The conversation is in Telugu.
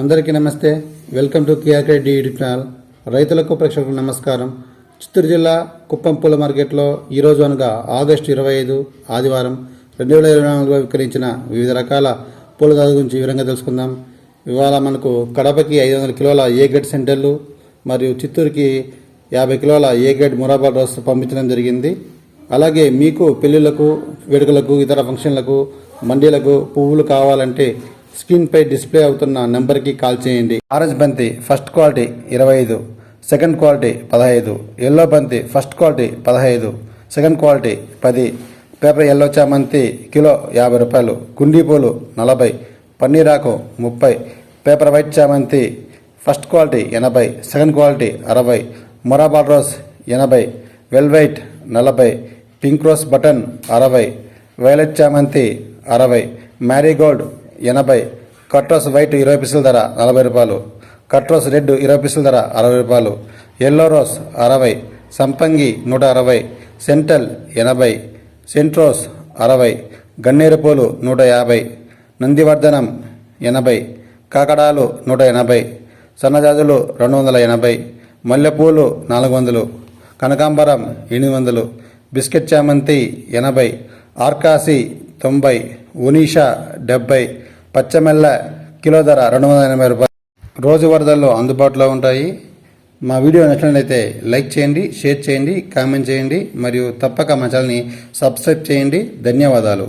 అందరికీ నమస్తే. Welcome to KR D YouTube channel రైతులకు ప్రేక్షకులకు నమస్కారం. చిత్తూరు జిల్లా కుప్పం పూల మార్కెట్లో ఈరోజు అనగా ఆగస్టు ఇరవై ఐదు ఆదివారం రెండు వేల ఇరవై నాలుగులో విక్రయించిన వివిధ రకాల పూల జాతుల గురించి వివరంగా తెలుసుకుందాం. ఇవాళ మనకు కడపకి ఐదు వందల కిలోల ఏ గేట్ సెంటర్లు మరియు చిత్తూరుకి యాభై కిలోల ఏ గేట్ మురాబా రోస్ పంపించడం జరిగింది. అలాగే మీకు పెళ్ళిళ్ళకు వేడుకలకు ఇతర ఫంక్షన్లకు మండీలకు పువ్వులు కావాలంటే స్క్రీన్ పై డిస్ప్లే అవుతున్న నెంబర్కి కాల్ చేయండి. ఆరెంజ్ బంతి ఫస్ట్ క్వాలిటీ ఇరవై ఐదు సెకండ్ క్వాలిటీ పదహైదు ఎల్లో బంతి ఫస్ట్ క్వాలిటీ పదహైదు సెకండ్ క్వాలిటీ పది పేపర్ ఎల్లో చామంతి కిలో యాభై రూపాయలు గుండీపూలు నలభై పన్నీరాకు ముప్పై పేపర్ వైట్ చామంతి ఫస్ట్ క్వాలిటీ ఎనభై సెకండ్ క్వాలిటీ అరవై మొరాబాల్ రోజ్ ఎనభై వెల్వైట్ నలభై పింక్ రోజ్ బటన్ అరవై వైలెట్ చామంతి అరవై మ్యారీగోల్డ్ ఎనభై. కట్రోస్ వైట్ ఇరవై పీసుల ధర నలభై రూపాయలు. కట్రోస్ రెడ్ ఇరవై పీసుల ధర అరవై రూపాయలు. ఎల్లో రోస్ అరవై. సంపంగి నూట అరవై. సెంటల్ ఎనభై. సెంట్రోస్ అరవై. గన్నేరు పూలు నూట యాభై. నందివర్ధనం ఎనభై. కాకడాలు నూట ఎనభై. సన్నజాజులు రెండు వందల ఎనభై. మల్లెపూలు నాలుగు వందలు. కనకాంబరం ఎనిమిది వందలు. బిస్కెట్ చామంతి ఎనభై. ఆర్కాసి తొంభై. ఉనీషా డెబ్బై. పచ్చమెల్ల కిలో ధర రెండు వందల ఎనభై రూపాయలు. రోజు వరదల్లో అందుబాటులో ఉంటాయి. మా వీడియో నచ్చినట్లయితే లైక్ చేయండి షేర్ చేయండి కామెంట్ చేయండి మరియు తప్పక మా ఛానల్ని సబ్స్క్రైబ్ చేయండి. ధన్యవాదాలు.